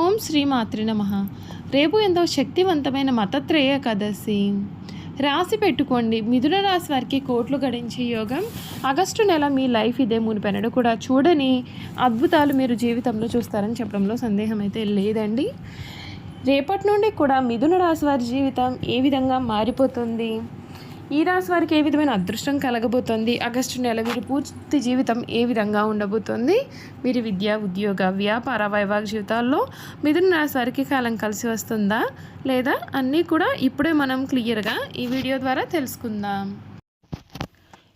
ఓం శ్రీ మాతృ నమ. రేపు ఎంతో శక్తివంతమైన మతత్రయ కదసి రాసి పెట్టుకోండి. మిథున రాశి వారికి కోట్లు గడించే యోగం. ఆగస్టు నెల మీ లైఫ్ ఇదే మునిపెనడు కూడా చూడని అద్భుతాలు మీరు జీవితంలో చూస్తారని చెప్పడంలో సందేహం అయితే లేదండి. రేపటి నుండి కూడా మిథున రాశి వారి జీవితం ఏ విధంగా మారిపోతుంది? ఈ రాశి వారికి ఏ విధమైన అదృష్టం కలగబోతోంది? ఆగస్టు నెల వీరి పూర్తి జీవితం ఏ విధంగా ఉండబోతోంది? వీరి విద్య ఉద్యోగ వ్యాపార వైవాహిక జీవితాల్లో మిథున రాశి వారికి కాలం కలిసి వస్తుందా? లేదా అన్నీ కూడా ఇప్పుడే మనం క్లియర్గా ఈ వీడియో ద్వారా తెలుసుకుందాం.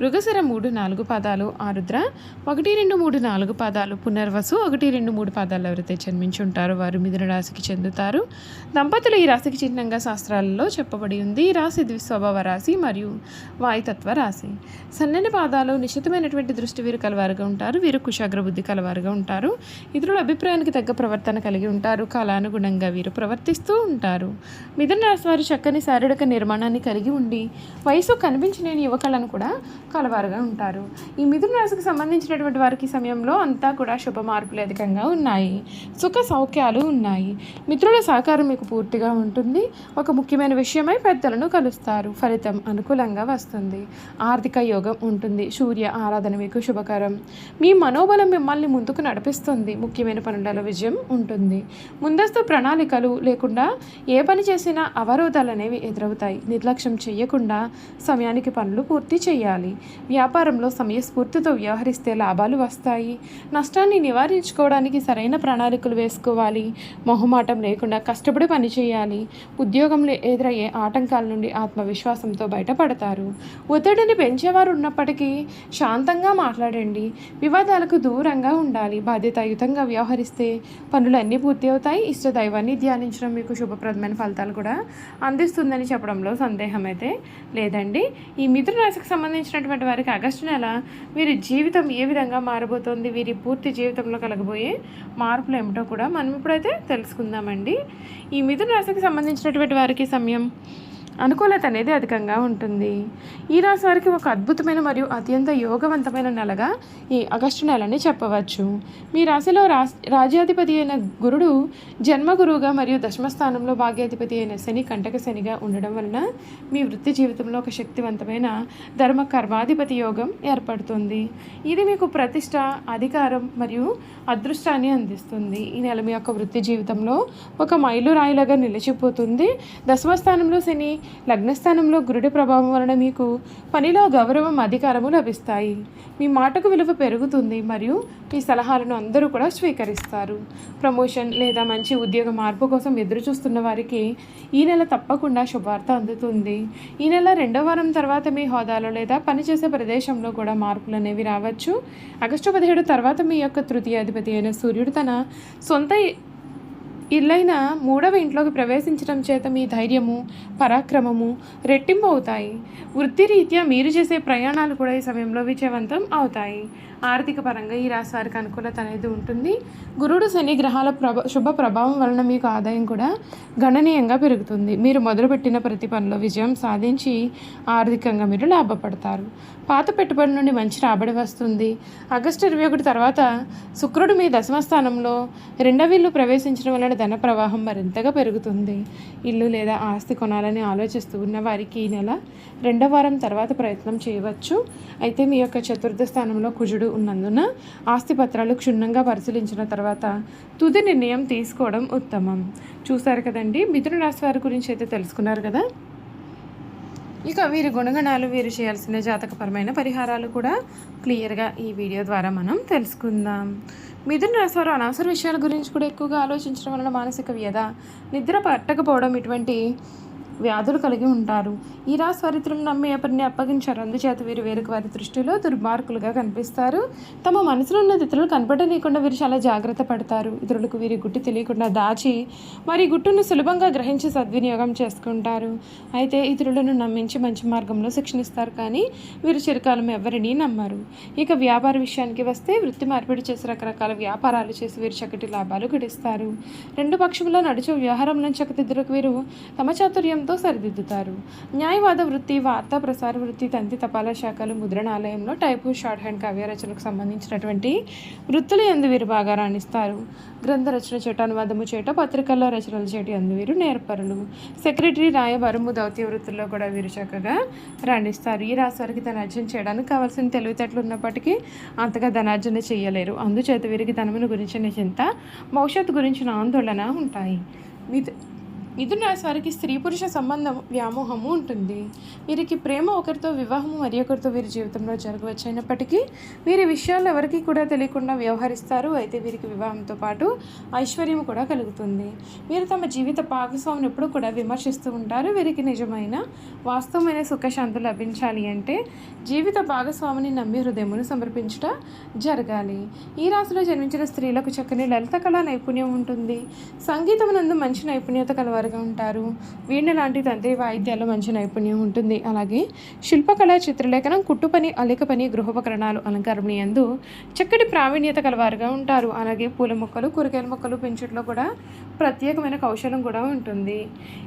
మృగశిర మూడు నాలుగు పాదాలు ఆరుద్ర ఒకటి రెండు మూడు నాలుగు పాదాలు పునర్వసు ఒకటి రెండు మూడు పాదాలు ఎవరైతే జన్మించి ఉంటారో వారు మిథున రాశికి చెందుతారు. దంపతులు ఈ రాశికి చిహ్నంగా శాస్త్రాలలో చెప్పబడి ఉంది. ఈ రాశి ద్విస్వభావ రాశి మరియు వాయుతత్వ రాశి. సన్నని పాదాలు నిశ్చితమైనటువంటి దృష్టి వీరు కలవారుగా ఉంటారు. వీరు కుశాగ్ర బుద్ధి కలవారుగా ఉంటారు. ఇతరుల అభిప్రాయానికి తగ్గ ప్రవర్తన కలిగి ఉంటారు. కాలానుగుణంగా వీరు ప్రవర్తిస్తూ ఉంటారు. మిథున రాశి వారు చక్కని శారీరక నిర్మాణాన్ని కలిగి ఉండి వయసు కనిపించలేని యువకులను కూడా కలవారుగా ఉంటారు. ఈ మిథున రాశికి సంబంధించినటువంటి వారికి సమయంలో అంతా కూడా శుభ మార్పులు అధికంగా ఉన్నాయి. సుఖ సౌఖ్యాలు ఉన్నాయి. మిత్రుల సహకారం మీకు పూర్తిగా ఉంటుంది. ఒక ముఖ్యమైన విషయమై పెద్దలను కలుస్తారు. ఫలితం అనుకూలంగా వస్తుంది. ఆర్థిక యోగం ఉంటుంది. సూర్య ఆరాధన మీకు శుభకరం. మీ మనోబలం మిమ్మల్ని ముందుకు నడిపిస్తుంది. ముఖ్యమైన పనులలో విజయం ఉంటుంది. ముందస్తు ప్రణాళికలు లేకుండా ఏ పని చేసినా అవరోధాలు అనేవి ఎదురవుతాయి. నిర్లక్ష్యం చేయకుండా సమయానికి పనులు పూర్తి చేయాలి. వ్యాపారంలో సమయస్ఫూర్తితో వ్యవహరిస్తే లాభాలు వస్తాయి. నష్టాన్ని నివారించుకోవడానికి సరైన ప్రణాళికలు వేసుకోవాలి. మొహమాటం లేకుండా కష్టపడి పని చేయాలి ఉద్యోగంలో ఎదురయ్యే ఆటంకాల నుండి ఆత్మవిశ్వాసంతో బయటపడతారు. ఒత్తిడిని పెంచేవారు ఉన్నప్పటికీ శాంతంగా మాట్లాడండి. వివాదాలకు దూరంగా ఉండాలి. బాధ్యతాయుతంగా వ్యవహరిస్తే పనులు అన్నీ పూర్తి అవుతాయి ఇష్టదైవాన్ని ధ్యానించడం మీకు శుభప్రదమైన ఫలితాలు కూడా అందిస్తుందని చెప్పడంలో సందేహం అయితే లేదండి. ఈ మిథున రాశికి సంబంధించినటువంటి వారికి ఆగస్టు నెల వీరి జీవితం ఏ విధంగా మారబోతోంది వీరి పూర్తి జీవితంలో కలగబోయే మార్పులు ఏమిటో కూడా మనం ఇప్పుడైతే తెలుసుకుందామండి. ఈ మిథున రాశికి సంబంధించినటువంటి వారికి సమయం అనుకూలత అనేది అధికంగా ఉంటుంది. ఈ రాశి వారికి ఒక అద్భుతమైన మరియు అత్యంత యోగవంతమైన నెలగా ఈ ఆగస్టు నెలని చెప్పవచ్చు. మీ రాశిలో రా రాజ్యాధిపతి అయిన గురుడు జన్మగురువుగా మరియు దశమస్థానంలో భాగ్యాధిపతి అయిన శని కంటక శనిగా ఉండడం వలన మీ వృత్తి జీవితంలో ఒక శక్తివంతమైన ధర్మ కర్మాధిపతి యోగం ఏర్పడుతుంది. ఇది మీకు ప్రతిష్ట అధికారం మరియు అదృష్టాన్ని అందిస్తుంది. ఈ నెల మీ యొక్క వృత్తి జీవితంలో ఒక మైలురాయిలాగా నిలిచిపోతుంది. దశమస్థానంలో శని లగ్నస్థానంలో గురుడి ప్రభావం వలన మీకు పనిలో గౌరవం అధికారము లభిస్తాయి. మీ మాటకు విలువ పెరుగుతుంది మరియు మీ సలహాలను అందరూ కూడా స్వీకరిస్తారు. ప్రమోషన్ లేదా మంచి ఉద్యోగ మార్పు కోసం ఎదురు చూస్తున్న వారికి ఈ నెల తప్పకుండా శుభార్త అందుతుంది. ఈ నెల రెండో వారం తర్వాత మీ హోదాలో లేదా పనిచేసే ప్రదేశంలో కూడా మార్పులు అనేవి రావచ్చు. ఆగస్టు పదిహేడు తర్వాత మీ యొక్క తృతీయాధిపతి అయిన సూర్యుడు తన సొంత ఇల్లైన మూడవ ఇంట్లోకి ప్రవేశించడం చేత మీ ధైర్యము పరాక్రమము రెట్టింపు అవుతాయి వృత్తిరీత్యా మీరు చేసే ప్రయాణాలు కూడా ఈ సమయంలో విజయవంతం అవుతాయి. ఆర్థిక పరంగా ఈ రాశి వారికి అనుకూలత అనేది ఉంటుంది. గురుడు శని గ్రహాల ప్రభ శుభ ప్రభావం వలన మీకు ఆదాయం కూడా గణనీయంగా పెరుగుతుంది. మీరు మొదలుపెట్టిన ప్రతి పనిలో విజయం సాధించి ఆర్థికంగా మీరు లాభపడతారు. పాత పెట్టుబడి నుండి మంచి రాబడి వస్తుంది. ఆగస్టు ఇరవై ఒకటి తర్వాత శుక్రుడు మీ దశమ స్థానంలో రెండవ ఇల్లు ప్రవేశించడం వలన ధన ప్రవాహం మరింతగా పెరుగుతుంది. ఇల్లు లేదా ఆస్తి కొనాలని ఆలోచిస్తూ ఉన్న వారికి ఈ నెల రెండవ వారం తర్వాత ప్రయత్నం చేయవచ్చు. అయితే మీ యొక్క చతుర్థ స్థానంలో కుజుడు ఉన్నందున ఆస్తి పత్రాలు క్షుణ్ణంగా పరిశీలించిన తర్వాత తుది నిర్ణయం తీసుకోవడం ఉత్తమం. చూశారు కదండి మిథున రాశి వారి గురించి అయితే తెలుసుకున్నారు కదా? ఇక వీరి గుణగణాలు వీరు చేయాల్సిన జాతకపరమైన పరిహారాలు కూడా క్లియర్గా ఈ వీడియో ద్వారా మనం తెలుసుకుందాం. మిథున రాశివారు అనవసర విషయాల గురించి కూడా ఎక్కువగా ఆలోచించడం వలన మానసిక వ్యధ నిద్ర పట్టకపోవడం ఇటువంటి వ్యాధులు కలిగి ఉంటారు. ఈ రాశి వారి నమ్మి ఎవరిని అప్పగించారు? అందుచేత వీరు వేరొక వారి దృష్టిలో దుర్మార్గులుగా కనిపిస్తారు. తమ మనసులో ఉన్న ఇతరులు కనపడనీయకుండా వీరు చాలా జాగ్రత్త పడతారు. ఇతరులకు వీరి గుట్టు తెలియకుండా దాచి వారి గుట్టును సులభంగా గ్రహించి సద్వినియోగం చేసుకుంటారు. అయితే ఇతరులను నమ్మించి మంచి మార్గంలో శిక్షణిస్తారు కానీ వీరు చిరకాలం ఎవరిని నమ్మరు. ఇక వ్యాపార విషయానికి వస్తే వృత్తి మార్పిడి చేసి రకరకాల వ్యాపారాలు చేసి వీరు చక్కటి లాభాలు గడిస్తారు. రెండు పక్షముల నడుచు వ్యవహారంలో ఇద్దరు వీరు తమ చాతుర్యంతో సరిదిద్దుతారు. న్యాయవాద వృత్తి వార్తా ప్రసార వృత్తి తంతి తపాలా శాఖలు ముద్రణాలయంలో టైపు షార్ట్ హ్యాండ్ కావ్యరచనకు సంబంధించినటువంటి వృత్తులు ఎందు వీరు బాగా రాణిస్తారు. గ్రంథ రచన చేట అనువాదము చేట పత్రికల్లో రచనలు చేటి అందు వీరు నేర్పరులు. సెక్రటరీ రాయబారము దౌత్య వృత్తుల్లో కూడా వీరు చక్కగా రాణిస్తారు. ఈ రాశి వారికి ధనార్జన చేయడానికి కావాల్సిన తెలివితేటలు ఉన్నప్పటికీ అంతగా ధనార్జన చేయలేరు అందుచేత వీరికి ధనమును గురించిన చింత భవిష్యత్తు గురించిన ఆందోళన ఉంటాయి. మీ మిథున రాశి వారికి స్త్రీ పురుష సంబంధం వ్యామోహము ఉంటుంది. వీరికి ప్రేమ ఒకరితో వివాహము మరి ఒకరితో వీరి జీవితంలో జరగవచ్చు అయినప్పటికీ వీరి విషయాలు ఎవరికి కూడా తెలియకుండా వ్యవహరిస్తారు. అయితే వీరికి వివాహంతో పాటు ఐశ్వర్యం కూడా కలుగుతుంది. వీరు తమ జీవిత భాగస్వామిని ఎప్పుడు కూడా విమర్శిస్తూ ఉంటారు. వీరికి నిజమైన వాస్తవమైన సుఖశాంతి లభించాలి అంటే జీవిత భాగస్వామిని నమ్మి హృదయమును సమర్పించుట జరగాలి. ఈ రాశిలో జన్మించిన స్త్రీలకు చక్కని లలిత కళా నైపుణ్యం ఉంటుంది. సంగీతం నందు మంచి నైపుణ్యత కలవారు కలవారుగా ఉంటారు. వీణ లాంటి తంత్రి వాయిద్యాల్లో మంచి నైపుణ్యం ఉంటుంది. అలాగే శిల్పకళ చిత్రలేఖనం కుట్టు పని అలిక పని గృహోపకరణాలు అలంకరణందు చక్కటి ప్రావీణ్యత కలవారుగా ఉంటారు. అలాగే పూల మొక్కలు కూరగాయల మొక్కలు పెంచుట్లో కూడా ప్రత్యేకమైన కౌశలం కూడా ఉంటుంది.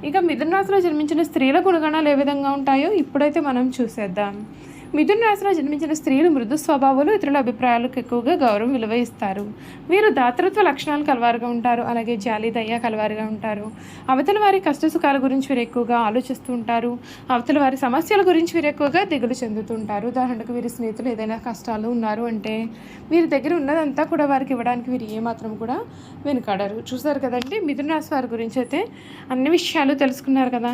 ఇక మిథున రాశిలో జన్మించిన స్త్రీల గుణగణాలు ఏ విధంగా ఉంటాయో ఇప్పుడైతే మనం చూసేద్దాం. మిథున రాశిలో జన్మించిన స్త్రీలు మృదు స్వభావాలు ఇతరుల అభిప్రాయాలకు ఎక్కువగా గౌరవం విలువ ఇస్తారు వీరు దాతృత్వ లక్షణాలు కలవారుగా ఉంటారు. అలాగే జాలి దయ కలవారుగా ఉంటారు. అవతల వారి కష్ట సుఖాల గురించి వీరు ఎక్కువగా ఆలోచిస్తూ ఉంటారు. అవతల వారి సమస్యల గురించి వీరు ఎక్కువగా దిగులు చెందుతుంటారు ఉదాహరణకు వీరి స్నేహితులు ఏదైనా కష్టాలు ఉన్నారు అంటే వీరి దగ్గర ఉన్నదంతా కూడా వారికి ఇవ్వడానికి వీరు ఏమాత్రం కూడా వెనుకాడరు. చూసారు కదండి మిథున రాశి వారి గురించి అయితే అన్ని విషయాలు తెలుసుకున్నారు కదా.